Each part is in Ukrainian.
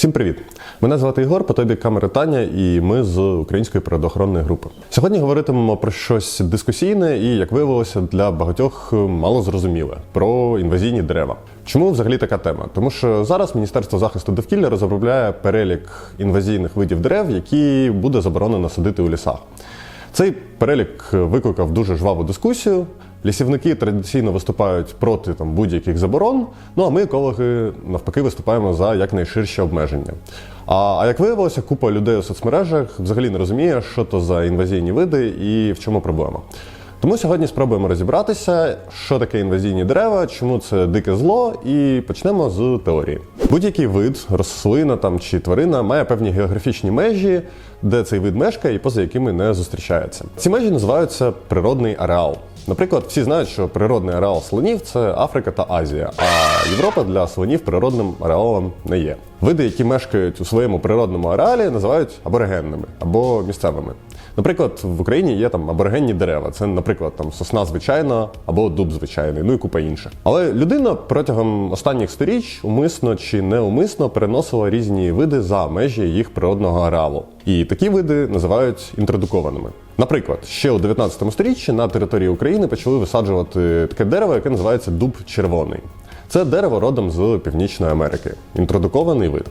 Всім привіт! Мене звати Ігор, по тобі камери Таня, і ми з української природоохоронної групи. Сьогодні говоритимемо про щось дискусійне і, як виявилося, для багатьох мало зрозуміле про інвазійні дерева. Чому взагалі така тема? Тому що зараз Міністерство захисту довкілля розробляє перелік інвазійних видів дерев, які буде заборонено садити у лісах. Цей перелік викликав дуже жваву дискусію. Лісівники традиційно виступають проти там будь-яких заборон. Ну а ми, екологи, навпаки, виступаємо за якнайширше обмеження. А, а як виявилося, купа людей у соцмережах взагалі не розуміє, що то за інвазійні види і в чому проблема. Тому сьогодні спробуємо розібратися, що таке інвазійні дерева, чому це дике зло, і почнемо з теорії. Будь-який вид, рослина там чи тварина має певні географічні межі, де цей вид мешкає і поза якими не зустрічається. Ці межі називаються природний ареал. Наприклад, всі знають, що природний ареал слонів це Африка та Азія, а Європа для слонів природним ареалом не є. Види, які мешкають у своєму природному ареалі, називають аборигенними або місцевими. Наприклад, в Україні є там аборигенні дерева. Це, наприклад, там сосна звичайна або дуб звичайний, ну і купа інших. Але людина протягом останніх сторіч умисно чи неумисно переносила різні види за межі їх природного ареалу. І такі види називають інтродукованими. Наприклад, ще у 19 сторіччі на території України почали висаджувати таке дерево, яке називається дуб червоний. Це дерево родом з Північної Америки, інтродукований вид.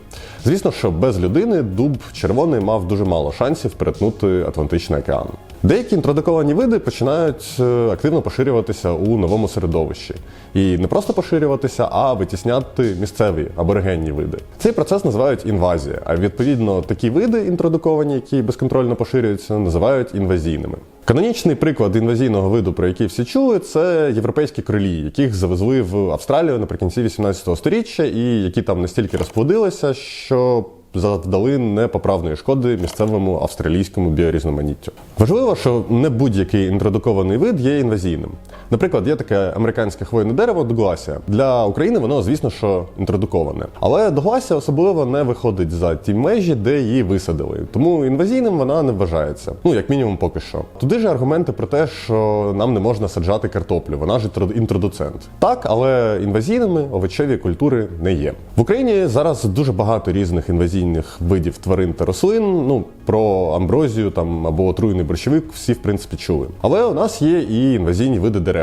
Звісно, що без людини дуб червоний мав дуже мало шансів перетнути Атлантичний океан. Деякі інтродуковані види починають е, активно поширюватися у новому середовищі. І не просто поширюватися, а витісняти місцеві аборигенні види. Цей процес називають інвазія, а відповідно такі види інтродуковані, які безконтрольно поширюються, називають інвазійними. Канонічний приклад інвазійного виду, про який всі чули, це європейські крилі, яких завезли в Австралію наприкінці 18 століття, і які там настільки розплодилися, що завдали непоправної шкоди місцевому австралійському біорізноманіттю. Важливо, що не будь-який інтродукований вид є інвазійним. Наприклад, є таке американське хвойне дерево Дугласія. Для України воно, звісно, що інтродуковане. Але Дугласія особливо не виходить за ті межі, де її висадили. Тому інвазійним вона не вважається. Ну, як мінімум, поки що. Туди ж аргументи про те, що нам не можна саджати картоплю, вона ж інтродуцент. Так, але інвазійними овочеві культури не є. В Україні зараз дуже багато різних інвазійних видів тварин та рослин. Ну про амброзію там або отруйний борщовик всі в принципі чули. Але у нас є і інвазійні види дерев.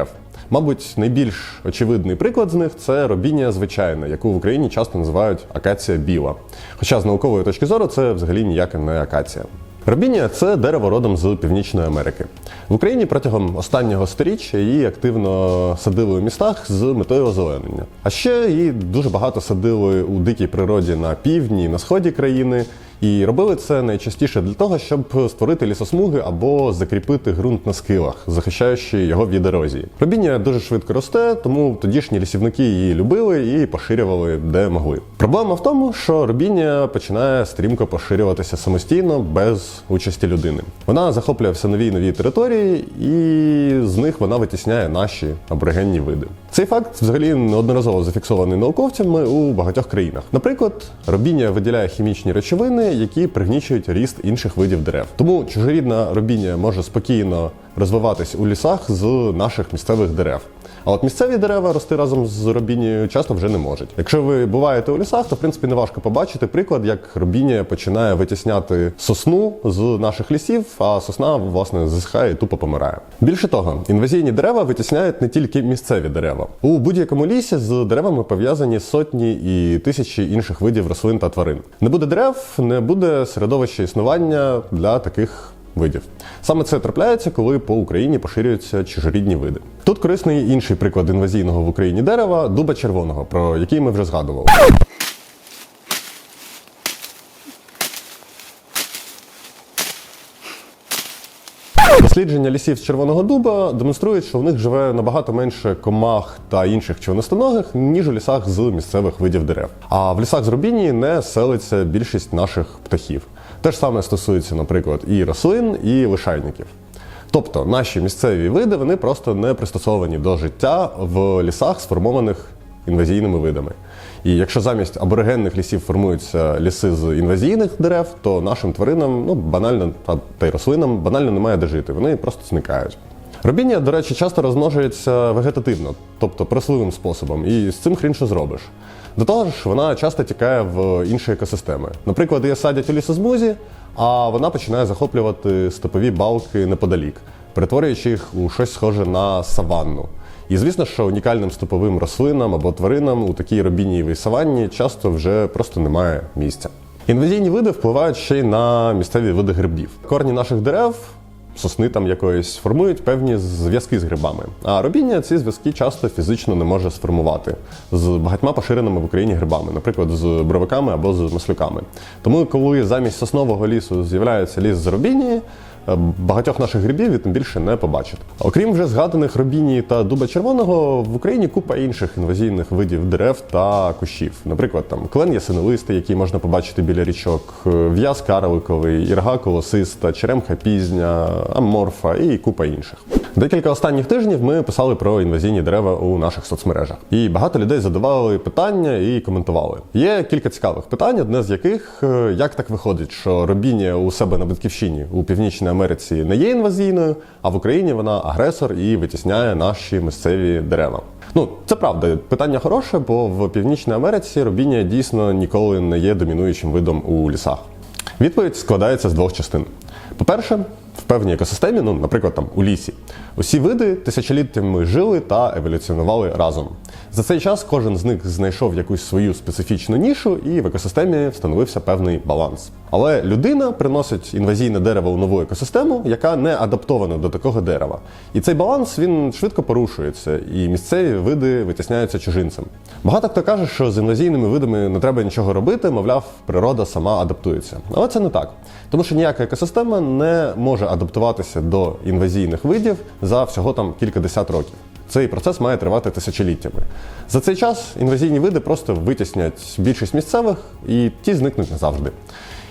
Мабуть, найбільш очевидний приклад з них це робіння звичайна, яку в Україні часто називають акація біла. Хоча з наукової точки зору це взагалі ніяка не акація. Робіння це дерево родом з Північної Америки. В Україні протягом останнього сторіччя її активно садили у містах з метою озеленення. А ще її дуже багато садили у дикій природі на півдні, на сході країни. І робили це найчастіше для того, щоб створити лісосмуги або закріпити ґрунт на скилах, захищаючи його від ерозії. Робіння дуже швидко росте, тому тодішні лісівники її любили і поширювали де могли. Проблема в тому, що робіння починає стрімко поширюватися самостійно без участі людини. Вона захоплює все нові нові території, і з них вона витісняє наші аборигенні види. Цей факт взагалі неодноразово зафіксований науковцями у багатьох країнах. Наприклад, робіння виділяє хімічні речовини, які пригнічують ріст інших видів дерев. Тому чужорідна робіння може спокійно розвиватись у лісах з наших місцевих дерев. А от місцеві дерева рости разом з робіннею часто вже не можуть. Якщо ви буваєте у лісах, то в принципі не важко побачити приклад, як робіння починає витісняти сосну з наших лісів, а сосна власне зисхає і тупо помирає. Більше того, інвазійні дерева витісняють не тільки місцеві дерева. У будь-якому лісі з деревами пов'язані сотні і тисячі інших видів рослин та тварин. Не буде дерев, не буде середовища існування для таких видів. Саме це трапляється, коли по Україні поширюються чужорідні види. Тут корисний інший приклад інвазійного в Україні дерева дуба червоного, про який ми вже згадували. Дослідження лісів з червоного дуба демонструють, що в них живе набагато менше комах та інших членистоногих, ніж у лісах з місцевих видів дерев. А в лісах з Рубінії не селиться більшість наших птахів. Те ж саме стосується, наприклад, і рослин, і лишайників. Тобто наші місцеві види вони просто не пристосовані до життя в лісах, сформованих інвазійними видами. І якщо замість аборигенних лісів формуються ліси з інвазійних дерев, то нашим тваринам, ну банально та й рослинам банально немає де жити. Вони просто зникають. Робіння, до речі, часто розмножується вегетативно, тобто просливим способом, і з цим хрін що зробиш. До того ж, вона часто тікає в інші екосистеми. Наприклад, її садять у лісозмузі, а вона починає захоплювати степові балки неподалік, перетворюючи їх у щось схоже на саванну. І звісно, що унікальним степовим рослинам або тваринам у такій робінієвій саванні часто вже просто немає місця. Інвазійні види впливають ще й на місцеві види грибів. Корні наших дерев сосни там якоїсь формують певні зв'язки з грибами. А робіння ці зв'язки часто фізично не може сформувати з багатьма поширеними в Україні грибами, наприклад, з бровиками або з маслюками. Тому, коли замість соснового лісу з'являється ліс з робінії, е, багатьох наших грибів ви тим більше не побачите. Окрім вже згаданих робінії та дуба червоного, в Україні купа інших інвазійних видів дерев та кущів. Наприклад, там клен ясенолистий, який можна побачити біля річок, е, в'яз карликовий, ірга колосиста, черемха пізня, аморфа і купа інших. Декілька останніх тижнів ми писали про інвазійні дерева у наших соцмережах, і багато людей задавали питання і коментували. Є кілька цікавих питань, одне з яких е, як так виходить, що робіння у себе на батьківщині у північній Америці не є інвазійною, а в Україні вона агресор і витісняє наші місцеві дерева. Ну, це правда. Питання хороше, бо в Північній Америці робіння дійсно ніколи не є домінуючим видом у лісах. Відповідь складається з двох частин. По-перше, в певній екосистемі, ну, наприклад, там у лісі, усі види тисячоліттями жили та еволюціонували разом. За цей час кожен з них знайшов якусь свою специфічну нішу, і в екосистемі встановився певний баланс. Але людина приносить інвазійне дерево у нову екосистему, яка не адаптована до такого дерева. І цей баланс він швидко порушується, і місцеві види витісняються чужинцем. Багато хто каже, що з інвазійними видами не треба нічого робити, мовляв, природа сама адаптується. Але це не так. Тому що ніяка екосистема не може адаптуватися до інвазійних видів за всього там кількадесят років. Цей процес має тривати тисячоліттями. За цей час інвазійні види просто витіснять більшість місцевих, і ті зникнуть назавжди.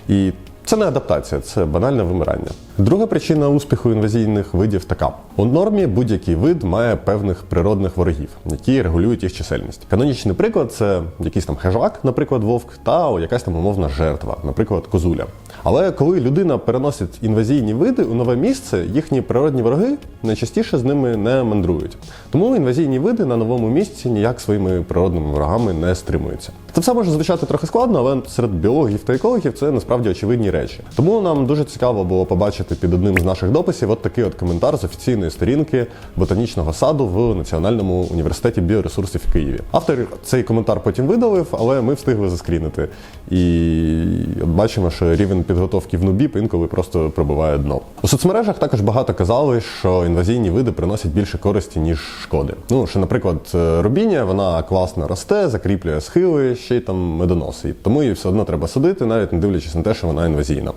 І це не адаптація, це банальне вимирання. Друга причина успіху інвазійних видів така: у нормі будь-який вид має певних природних ворогів, які регулюють їх чисельність. Канонічний приклад це якийсь там хижак, наприклад, вовк, та якась там умовна жертва, наприклад, козуля. Але коли людина переносить інвазійні види у нове місце, їхні природні вороги найчастіше з ними не мандрують. Тому інвазійні види на новому місці ніяк своїми природними ворогами не стримуються. Це все може звучати трохи складно, але серед біологів та екологів це насправді очевидні речі. Тому нам дуже цікаво було побачити під одним з наших дописів от такий от коментар з офіційної сторінки ботанічного саду в Національному університеті біоресурсів в Києві. Автор цей коментар потім видалив, але ми встигли заскрінити. І от бачимо, що рівень підготовки в Нубіп інколи просто пробиває дно. У соцмережах також багато казали, що інвазійні види приносять більше користі, ніж шкоди. Ну, що, наприклад, рубіння, вона класно росте, закріплює схили, ще й там медоноси. Тому її все одно треба садити, навіть не дивлячись на те, що вона інвазійна.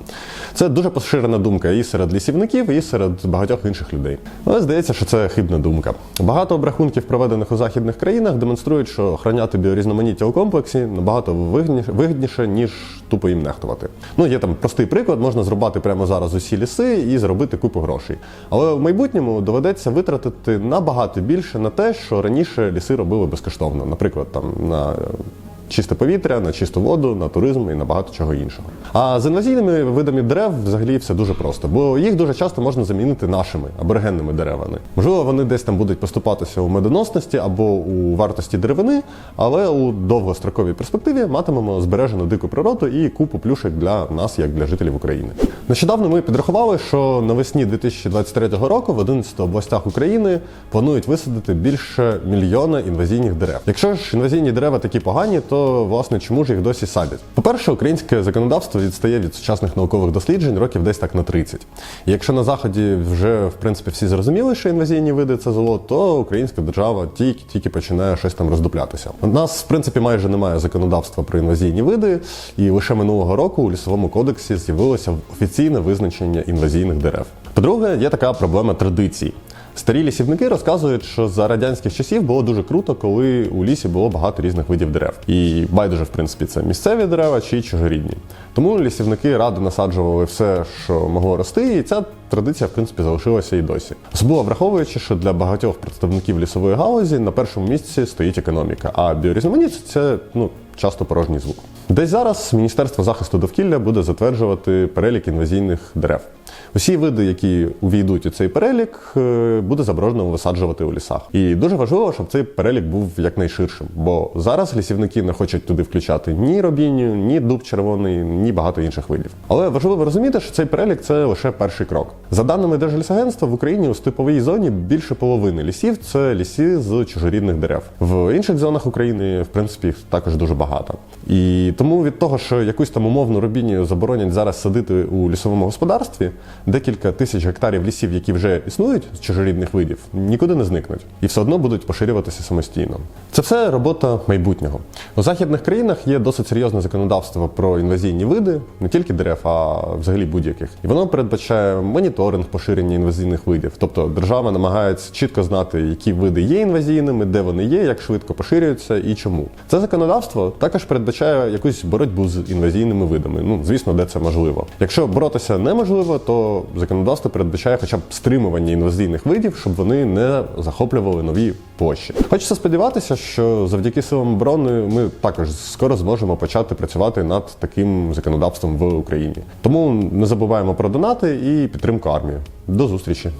Це дуже поширена думка і серед лісівників, і серед багатьох інших людей. Але здається, що це хибна думка. Багато обрахунків, проведених у західних країнах, демонструють, що охороняти біорізноманіття у комплексі набагато вигідніше ніж тупо їм нехтувати. Ну, є там простий приклад, можна зрубати прямо зараз усі ліси і заробити купу грошей. Але в майбутньому доведеться витратити набагато більше на те, що раніше ліси робили безкоштовно, наприклад, там на чисте повітря, на чисту воду, на туризм і на багато чого іншого. А з інвазійними видами дерев взагалі все дуже просто, бо їх дуже часто можна замінити нашими аборигенними деревами. Можливо, вони десь там будуть поступатися у медоносності або у вартості деревини, але у довгостроковій перспективі матимемо збережену дику природу і купу плюшек для нас, як для жителів України. Нещодавно ми підрахували, що навесні 2023 року в 11 областях України планують висадити більше мільйона інвазійних дерев. Якщо ж інвазійні дерева такі погані, то власне чому ж їх досі садять? По-перше, українське законодавство відстає від сучасних наукових досліджень років десь так на 30. І якщо на заході вже в принципі всі зрозуміли, що інвазійні види це зло, то українська держава тільки тільки починає щось там роздуплятися. У нас в принципі майже немає законодавства про інвазійні види, і лише минулого року у лісовому кодексі з'явилося офіційне визначення інвазійних дерев. По-друге, є така проблема традицій. Старі лісівники розказують, що за радянських часів було дуже круто, коли у лісі було багато різних видів дерев. І байдуже, в принципі, це місцеві дерева чи чужорідні. Тому лісівники радо насаджували все, що могло рости, і ця традиція, в принципі, залишилася і досі. Особливо враховуючи, що для багатьох представників лісової галузі на першому місці стоїть економіка, а біорізноманіття це ну часто порожній звук. Десь зараз Міністерство захисту довкілля буде затверджувати перелік інвазійних дерев. Усі види, які увійдуть у цей перелік, е, буде заборонено висаджувати у лісах. І дуже важливо, щоб цей перелік був якнайширшим, бо зараз лісівники не хочуть туди включати ні робіню, ні дуб червоний, ні багато інших видів. Але важливо розуміти, що цей перелік це лише перший крок. За даними Держлісагентства, в Україні у степовій зоні більше половини лісів це ліси з чужорідних дерев. В інших зонах України, в принципі, також дуже багато. І тому від того, що якусь там умовну робінію заборонять зараз садити у лісовому господарстві, декілька тисяч гектарів лісів, які вже існують з чужорідних видів, нікуди не зникнуть і все одно будуть поширюватися самостійно. Це все робота майбутнього. У західних країнах є досить серйозне законодавство про інвазійні види, не тільки дерев, а взагалі будь-яких. І воно передбачає моніторинг поширення інвазійних видів. Тобто держава намагається чітко знати, які види є інвазійними, де вони є, як швидко поширюються і чому. Це законодавство також передбачає якусь боротьбу з інвазійними видами. Ну, звісно, де це можливо. Якщо боротися неможливо, то законодавство передбачає хоча б стримування інвазійних видів, щоб вони не захоплювали нові площі. Хочеться сподіватися, що завдяки силам оборони ми також скоро зможемо почати працювати над таким законодавством в Україні. Тому не забуваємо про донати і підтримку армії. До зустрічі!